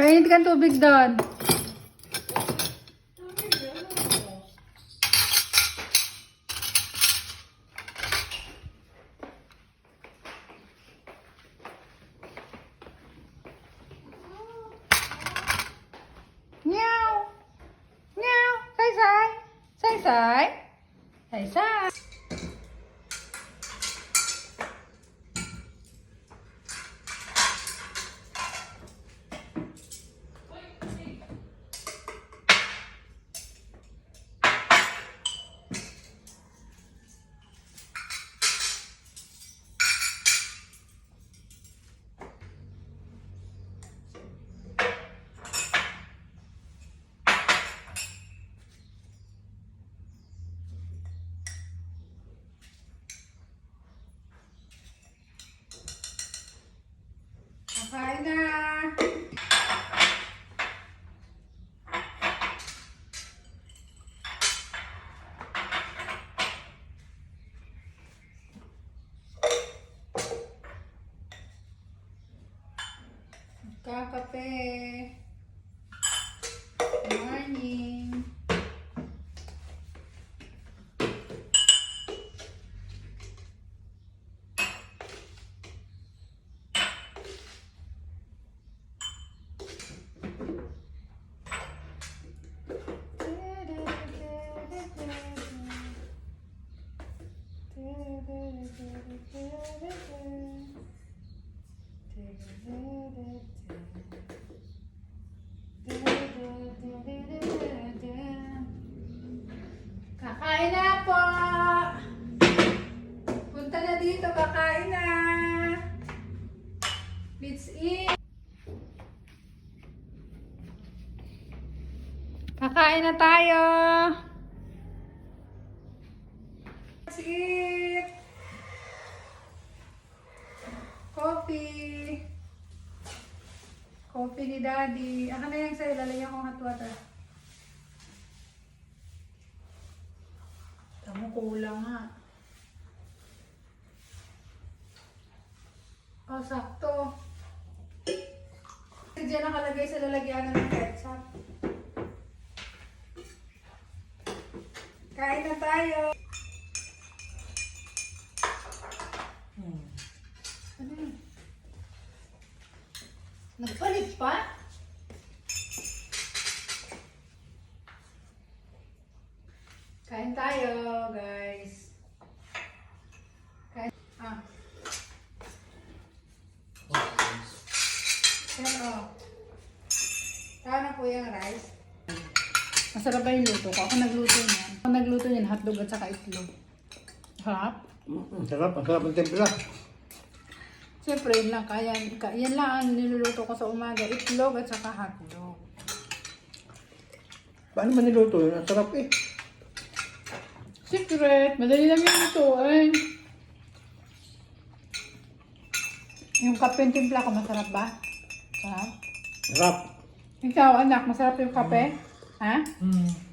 Painit ka tubig doon. さい。はい、さあ。Kakain na. Kakape. Kakain na po! Punta na dito, kakain na! Let's eat! Kakain na tayo! Let's eat! Coffee! Coffee ni Daddy. Ako na yung sa'yo, lalagyan ko hot water. Tamo kulang nga. Oh, sakto. Diyan nakalagay sa lalagyan ng ketchup. Kain na tayo. Ano yun? Nagpalit pa? Kain tayo, guys. Kain. Ah. Hello. Saan na po yung rice? Masarap ba yung luto ko? Ako nagluto niyan. Ako nagluto niyan, hotdog at saka itlog. Harap? Mm, sarap, ang sarap ng tempura. Siyempre, yun lang. Kaya, ka- yan lang ang niluluto ko sa umaga. Itlog at saka hotdog. Paano ba niluto yun? Ang sarap eh. Secret! Madali lang yung lutuin. Yung kape yung timpla ko, masarap ba? Sarap? Sarap. Ikaw, anak, masarap yung kape? Ha? Mm.